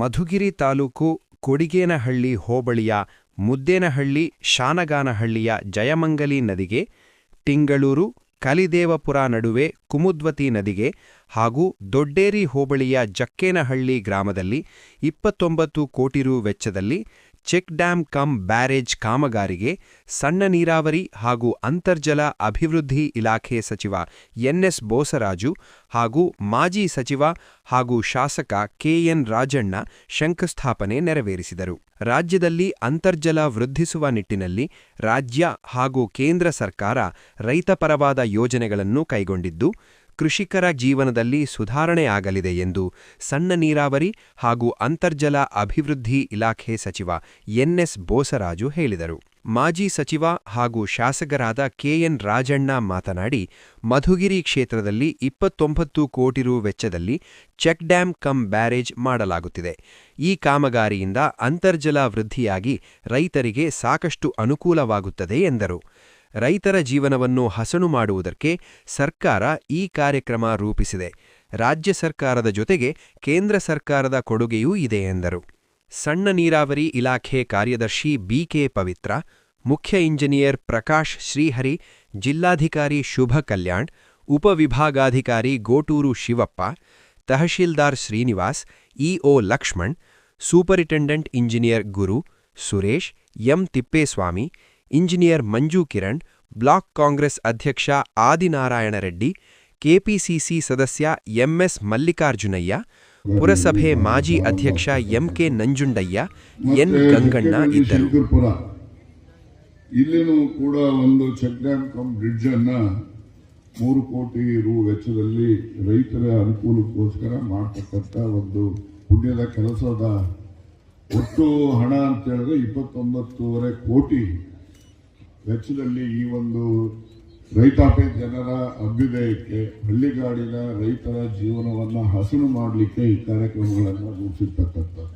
ಮಧುಗಿರಿ ತಾಲೂಕು ಕೊಡಿಗೇನಹಳ್ಳಿ ಹೋಬಳಿಯ ಮುದ್ದೇನಹಳ್ಳಿ ಶಾನಗಾನಹಳ್ಳಿಯ ಜಯಮಂಗಲಿ ನದಿಗೆ, ಟಿಂಗಳೂರು ಕಲಿದೇವಪುರ ನಡುವೆ ಕುಮುದ್ವತಿ ನದಿಗೆ ಹಾಗೂ ದೊಡ್ಡೇರಿ ಹೋಬಳಿಯ ಜಕ್ಕೇನಹಳ್ಳಿ ಗ್ರಾಮದಲ್ಲಿ ಇಪ್ಪತ್ತೊಂಬತ್ತು ಕೋಟಿ ರು ವೆಚ್ಚದಲ್ಲಿ ಚೆಕ್ ಡ್ಯಾಂ ಕಮ್ ಬ್ಯಾರೇಜ್ ಕಾಮಗಾರಿಗೆ ಸಣ್ಣ ನೀರಾವರಿ ಹಾಗೂ ಅಂತರ್ಜಲ ಅಭಿವೃದ್ಧಿ ಇಲಾಖೆ ಸಚಿವ ಎನ್ಎಸ್ ಬೋಸರಾಜು ಹಾಗೂ ಮಾಜಿ ಸಚಿವ ಹಾಗೂ ಶಾಸಕ ಕೆಎನ್ ರಾಜಣ್ಣ ಶಂಕುಸ್ಥಾಪನೆ ನೆರವೇರಿಸಿದರು. ರಾಜ್ಯದಲ್ಲಿ ಅಂತರ್ಜಲ ವೃದ್ಧಿಸುವ ನಿಟ್ಟಿನಲ್ಲಿ ರಾಜ್ಯ ಹಾಗೂ ಕೇಂದ್ರ ಸರ್ಕಾರ ರೈತಪರವಾದ ಯೋಜನೆಗಳನ್ನು ಕೈಗೊಂಡಿದ್ದು ಕೃಷಿಕರ ಜೀವನದಲ್ಲಿ ಸುಧಾರಣೆ ಆಗಲಿದೆ ಎಂದು ಸಣ್ಣ ನೀರಾವರಿ ಹಾಗೂ ಅಂತರ್ಜಲ ಅಭಿವೃದ್ಧಿ ಇಲಾಖೆ ಸಚಿವ ಎನ್ಎಸ್ ಬೋಸರಾಜು ಹೇಳಿದರು. ಮಾಜಿ ಸಚಿವ ಹಾಗೂ ಶಾಸಕರಾದ ಕೆಎನ್ ರಾಜಣ್ಣ ಮಾತನಾಡಿ, ಮಧುಗಿರಿ ಕ್ಷೇತ್ರದಲ್ಲಿ ಇಪ್ಪತ್ತೊಂಬತ್ತು ಕೋಟಿ ರು ವೆಚ್ಚದಲ್ಲಿ ಚೆಕ್ ಡ್ಯಾಂ ಕಮ್ ಬ್ಯಾರೇಜ್ ಮಾಡಲಾಗುತ್ತಿದೆ. ಈ ಕಾಮಗಾರಿಯಿಂದ ಅಂತರ್ಜಲ ವೃದ್ಧಿಯಾಗಿ ರೈತರಿಗೆ ಸಾಕಷ್ಟು ಅನುಕೂಲವಾಗುತ್ತದೆ ಎಂದರು. ರೈತರ ಜೀವನವನ್ನು ಹಸನು ಮಾಡುವುದಕ್ಕೆ ಸರ್ಕಾರ ಈ ಕಾರ್ಯಕ್ರಮ ರೂಪಿಸಿದೆ. ರಾಜ್ಯ ಸರ್ಕಾರದ ಜೊತೆಗೆ ಕೇಂದ್ರ ಸರ್ಕಾರದ ಕೊಡುಗೆಯೂ ಇದೆ ಎಂದರು. ಸಣ್ಣ ನೀರಾವರಿ ಇಲಾಖೆ ಕಾರ್ಯದರ್ಶಿ ಬಿಕೆ ಪವಿತ್ರ, ಮುಖ್ಯ ಇಂಜಿನಿಯರ್ ಪ್ರಕಾಶ್ ಶ್ರೀಹರಿ, ಜಿಲ್ಲಾಧಿಕಾರಿ ಶುಭ ಕಲ್ಯಾಣ್ ಉಪವಿಭಾಗಾಧಿಕಾರಿ Goturu Shivappa, tahsildar Srinivas EO Lakshman, superintendent engineer Guru Suresh, M Thippeswamy engineer Manju Kiran, block Congress ಅಧ್ಯಕ್ಷ ಆದಿನಾರಾಯಣ ರೆಡ್ಡಿ, ಕೆಪಿಸಿಸಿ ಸದಸ್ಯ ಎಂಎಸ್ ಮಲ್ಲಿಕಾರ್ಜುನಯ್ಯ, ಪುರಸಭೆ ಮಾಜಿ ಅಧ್ಯಕ್ಷ ಎಂಕೆ ನಂಜುಂಡಯ್ಯ, ಎನ್ ಗಂಗಣ್ಣ ಇದ್ದರು. ಇಲ್ಲಿನೂ ಕೂಡ ಒಂದು ಚೆಕ್ ಡ್ಯಾಮ್ ಕಮ್ ಬ್ರಿಡ್ಜ್ ಅನ್ನ ಮೂರು ಕೋಟಿ ರು ವೆಚ್ಚದಲ್ಲಿ ರೈತರ ಅನುಕೂಲಕ್ಕೋಸ್ಕರ ಮಾಡತಕ್ಕಂಥ ಒಂದು ಪುಣ್ಯದ ಕೆಲಸದ ಒಟ್ಟು ಹಣ ಅಂತ ಹೇಳಿದ್ರೆ ಇಪ್ಪತ್ತೊಂಬತ್ತೂವರೆ ಕೋಟಿ ವೆಚ್ಚದಲ್ಲಿ ಈ ಒಂದು ರೈತಾಪಿ ಜನರ ಅಭ್ಯುದಯಕ್ಕೆ ಹಳ್ಳಿಗಾಡಿನ ರೈತರ ಜೀವನವನ್ನ ಹಸನು ಮಾಡಲಿಕ್ಕೆ ಈ ಕಾರ್ಯಕ್ರಮಗಳನ್ನು ರೂಪಿಸಿರ್ತಕ್ಕಂಥದ್ದು.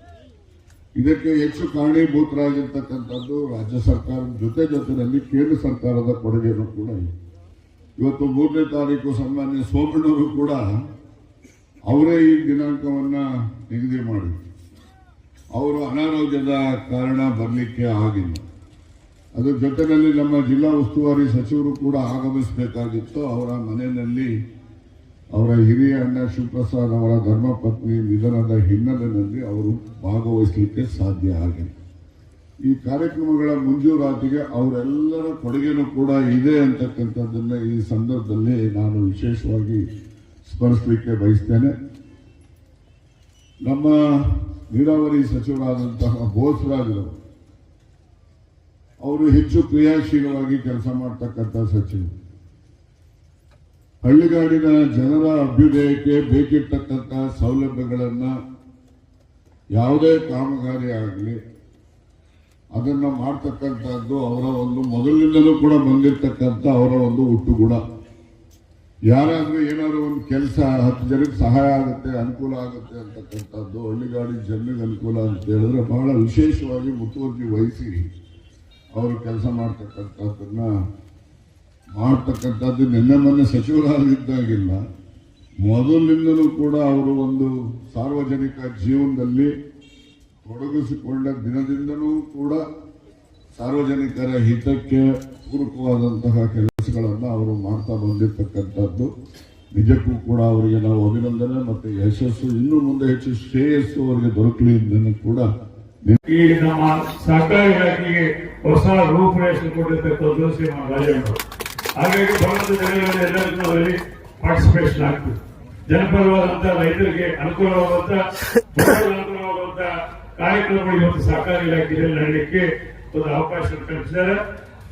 ಇದಕ್ಕೆ ಹೆಚ್ಚು ಕಾರಣೀಭೂತರಾಗಿರ್ತಕ್ಕಂಥದ್ದು ರಾಜ್ಯ ಸರ್ಕಾರದ ಜೊತೆ ಜೊತೆಯಲ್ಲಿ ಕೇಂದ್ರ ಸರ್ಕಾರದ ಕೊಡುಗೆನೂ ಕೂಡ ಇದೆ. ಇವತ್ತು ಮೂರನೇ ತಾರೀಕು ಸನ್ಮಾನ್ಯ ಸೋಮಣ್ಣವರು ಕೂಡ ಅವರೇ ಈ ದಿನಾಂಕವನ್ನ ನಿಗದಿ ಮಾಡಿದ್ರು. ಅವರು ಅನಾರೋಗ್ಯದ ಕಾರಣ ಬರಲಿಕ್ಕೆ ಆಗಿಲ್ಲ. ಅದ್ರ ಜೊತೆಯಲ್ಲಿ ನಮ್ಮ ಜಿಲ್ಲಾ ಉಸ್ತುವಾರಿ ಸಚಿವರು ಕೂಡ ಆಗಮಿಸಬೇಕಾಗಿತ್ತು. ಅವರ ಮನೆಯಲ್ಲಿ ಅವರ ಹಿರಿಯ ಅಣ್ಣ ಶಿವಪ್ರಸಾದ್ ಅವರ ಧರ್ಮಪತ್ನಿ ನಿಧನದ ಹಿನ್ನೆಲೆಯಲ್ಲಿ ಅವರು ಭಾಗವಹಿಸಲಿಕ್ಕೆ ಸಾಧ್ಯ ಆಗಿದೆ. ಈ ಕಾರ್ಯಕ್ರಮಗಳ ಮಂಜೂರಾತಿಗೆ ಅವರೆಲ್ಲರ ಕೊಡುಗೆನೂ ಕೂಡ ಇದೆ ಅಂತಕ್ಕಂಥದ್ದನ್ನ ಈ ಸಂದರ್ಭದಲ್ಲಿ ನಾನು ವಿಶೇಷವಾಗಿ ಸ್ಮರಿಸಲಿಕ್ಕೆ ಬಯಸ್ತೇನೆ. ನಮ್ಮ ನೀರಾವರಿ ಸಚಿವರಾದಂತಹ ಬೋಸರಾಜರವರು ಅವರು ಹೆಚ್ಚು ಕ್ರಿಯಾಶೀಲವಾಗಿ ಕೆಲಸ ಮಾಡ್ತಕ್ಕಂಥ ಸಚಿವರು. ಹಳ್ಳಿಗಾಡಿನ ಜನರ ಅಭ್ಯುದಯಕ್ಕೆ ಬೇಕಿರ್ತಕ್ಕಂಥ ಸೌಲಭ್ಯಗಳನ್ನು ಯಾವುದೇ ಕಾಮಗಾರಿ ಆಗಲಿ, ಅದನ್ನ ಮಾಡ್ತಕ್ಕಂಥದ್ದು ಅವರ ಒಂದು ಮೊದಲಿನಿಂದಲೂ ಕೂಡ ಬಂದಿರತಕ್ಕಂಥ ಅವರ ಒಂದು ಹುಟ್ಟುಗುಣ ಯಾರಾದರೂ ಏನಾದರೂ ಒಂದು ಕೆಲಸ ಹತ್ತು ಜನಕ್ಕೆ ಸಹಾಯ ಆಗುತ್ತೆ, ಅನುಕೂಲ ಆಗುತ್ತೆ ಅಂತಕ್ಕಂಥದ್ದು ಹಳ್ಳಿಗಾಡಿ ಜನರಿಗೆ ಅನುಕೂಲ ಅಂತ ಹೇಳಿದ್ರೆ ಬಹಳ ವಿಶೇಷವಾಗಿ ಮುತುವರ್ಜಿ ವಹಿಸಿ ಅವರು ಕೆಲಸ ಮಾಡ್ತಕ್ಕಂಥದ್ದನ್ನ ಮಾಡ್ತಕ್ಕಂಥದ್ದು ನಿನ್ನೆ ಮೊನ್ನೆ ಸಚಿವರಾಗಿದ್ದಾಗಿಲ್ಲ. ಮೊದಲಿಂದಲೂ ಕೂಡ ಅವರು ಒಂದು ಸಾರ್ವಜನಿಕ ಜೀವನದಲ್ಲಿ ತೊಡಗಿಸಿಕೊಂಡ ದಿನದಿಂದಲೂ ಕೂಡ ಸಾರ್ವಜನಿಕರ ಹಿತಕ್ಕೆ ಪೂರಕವಾದಂತಹ ಕೆಲಸಗಳನ್ನು ಅವರು ಮಾಡ್ತಾ ಬಂದಿರತಕ್ಕಂಥದ್ದು. ನಿಜಕ್ಕೂ ಕೂಡ ಅವರಿಗೆ ನಾವು ಅಭಿನಂದನೆ ಮತ್ತು ಯಶಸ್ಸು, ಇನ್ನೂ ಮುಂದೆ ಹೆಚ್ಚು ಶ್ರೇಯಸ್ಸು ಅವರಿಗೆ ದೊರಕಲಿ ಕೂಡ ಇಲಾಖೆಗೆ ಹೊಸ ರೂಪುರೇಷೆ ಕೊಟ್ಟಿರ್ತಕ್ಕಂಥದ್ದು ಶ್ರೀಮಾನ್ ರಾಜೇಂದ್ರ ಹಾಗಾಗಿ ಭಾರತದ ಜನಗಳಲ್ಲಿ ಎಲ್ಲರಿಗೂ ಪಾರ್ಟಿಸಿಪೇಷನ್ ಆಗ್ತದೆ ಜನಪರವಾದಂತಹ ರೈತರಿಗೆ ಅನುಕೂಲವಾದಂತ ಅನುಕೂಲವಾದಂತ ಕಾರ್ಯಕ್ರಮಗಳು ಇವತ್ತು ಸಹಕಾರ ಇಲಾಖೆಯಲ್ಲಿ ನಡೆಯಲಿಕ್ಕೆ ಒಂದು ಅವಕಾಶ ಕಲ್ಪಿಸಿದ್ದಾರೆ.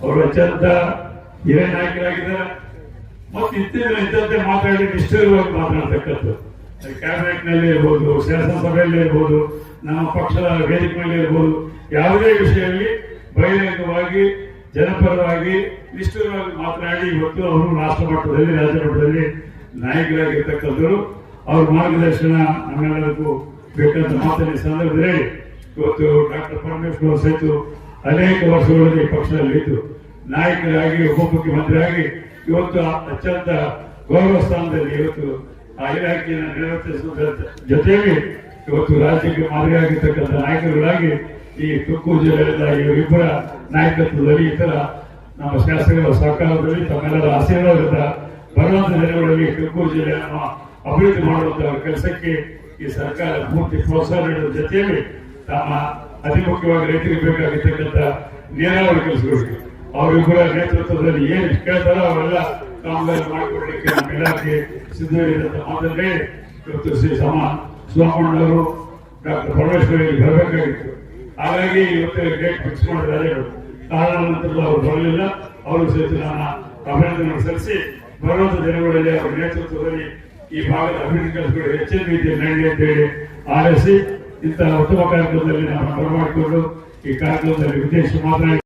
ಅವರು ಅತ್ಯಂತ ಹಿರಿಯ ನಾಯಕರಾಗಿದ್ದಾರೆ. ಮತ್ತು ಇತ್ತೀಚಿನ ಇದ್ದಂತೆ ಮಾತಾಡಿ ನಿಶ್ಚಯವಾಗಿ ಮಾತನಾಡ್ತಕ್ಕಂಥದ್ದು ಕ್ಯಾಬಿನೆಟ್ನಲ್ಲಿ ಇರ್ಬೋದು ಶಾಸನಸಭೆಯಲ್ಲಿ ಇರ್ಬೋದು ನಮ್ಮ ಪಕ್ಷದ ವೇದಿಕೆ ಮೇಲೆ ಇರ್ಬೋದು ಯಾವುದೇ ವಿಷಯದಲ್ಲಿ ಬಹಿರಂಗವಾಗಿ ಜನಪರವಾಗಿ, ನಿಷ್ಠುರವಾಗಿ ಮಾತನಾಡಿ ಇವತ್ತು ಅವರು ರಾಷ್ಟ್ರ ಮಟ್ಟದಲ್ಲಿ, ರಾಜ್ಯ ಮಟ್ಟದಲ್ಲಿ ನಾಯಕರಾಗಿರ್ತಕ್ಕಂಥವ್ರು. ಅವ್ರ ಮಾರ್ಗದರ್ಶನ ನಮ್ಮೆಲ್ಲರಿಗೂ ಬೇಕಂತ ಮಾತಿನ ಸಂದರ್ಭದಲ್ಲಿ ಇವತ್ತು ಡಾಕ್ಟರ್ ಪರಮೇಶ್ವರ್ ಸಹಿತ ಅನೇಕ ವರ್ಷಗಳಲ್ಲಿ ಪಕ್ಷದಲ್ಲಿ ಇದ್ದು ನಾಯಕರಾಗಿ, ಉಪಮುಖ್ಯಮಂತ್ರಿಯಾಗಿ ಇವತ್ತು ಅತ್ಯಂತ ಗೌರವ ಸ್ಥಾನದಲ್ಲಿ ಇವತ್ತು ಆ ಇಲಾಖೆಯನ್ನು ನಿರ್ವಹಿಸುವುದರ ಜೊತೆಗೆ ಇವತ್ತು ರಾಜ್ಯಕ್ಕೆ ಮಾದರಿಯಾಗಿರ್ತಕ್ಕಂಥ ನಾಯಕರುಗಳಾಗಿ ಈ ತುಮಕೂರು ಜಿಲ್ಲೆಯಿಂದ ಇವರಿಬ್ಬರ ನಾಯಕತ್ವದಲ್ಲಿ ಇತರ ನಮ್ಮ ಶಾಸಕರ ಸಹಕಾರದಲ್ಲಿ ತಮ್ಮೆಲ್ಲರ ಆಶೀರ್ವಾದದಿಂದ ಬರುವಂತ ದಿನಗಳಲ್ಲಿ ತುಮಕೂರು ಜಿಲ್ಲೆಯನ್ನು ಅಭಿವೃದ್ಧಿ ಮಾಡುವಂತಹ ಕೆಲಸಕ್ಕೆ ಈ ಸರ್ಕಾರ ಪೂರ್ತಿ ಪ್ರೋತ್ಸಾಹ ನೀಡುವ ಜೊತೆಯಲ್ಲಿ ತಮ್ಮ ಅತಿ ಮುಖ್ಯವಾಗಿ ರೈತರಿಗೆ ಬೇಕಾಗಿರ್ತಕ್ಕಂಥ ನೀರಾವರಿ ಕೆಲಸಗಳಿಗೆ ಅವರಿಬ್ಬರ ನೇತೃತ್ವದಲ್ಲಿ ಏನು ಕೇಳ್ತಾರೋ ಅವೆಲ್ಲ ಕಾಮಗಾರಿ ಮಾಡಿಕೊಡ್ಲಿಕ್ಕೆ ನಮ್ಮ ಇಲಾಖೆ ಸಿದ್ಧವಿದೆ ಅಂತ ಮಾತಲ್ಲೇ ಇವತ್ತು ಶ್ರೀ ಸಮ ಸೋಮಣ್ಣವರು ಡಾಕ್ಟರ್ ಪರಮೇಶ್ವರಿ ಬರಬೇಕಾಗಿತ್ತು. ಹಾಗಾಗಿ ಇವತ್ತು ಡೇಟ್ ಫಿಕ್ಸ್ ಮಾಡಿದ್ದಾರೆ. ಅವರು ಬರಲಿಲ್ಲ. ಅವರು ಸಹಿತ ನಾನು ಅಭಿನಂದನೆ ಸಲ್ಲಿಸಿ, ಬರುವಂತ ದಿನಗಳಲ್ಲಿ ಅವರ ನೇತೃತ್ವದಲ್ಲಿ ಈ ಭಾಗದ ಅಭಿವೃದ್ಧಿ ಕೆಲಸಗಳು ಹೆಚ್ಚಿನ ರೀತಿಯಲ್ಲಿ ನಡೆಯಲಿ ಅಂತ ಹೇಳಿ ಇಂತಹ ಉತ್ತಮ ಕಾರ್ಯಕ್ರಮದಲ್ಲಿ ನಾವು ಬರಮಾಡಿಕೊಂಡು ಈ ಕಾರ್ಯಕ್ರಮದಲ್ಲಿ ಉದ್ದೇಶ ಮಾತನಾಡಿ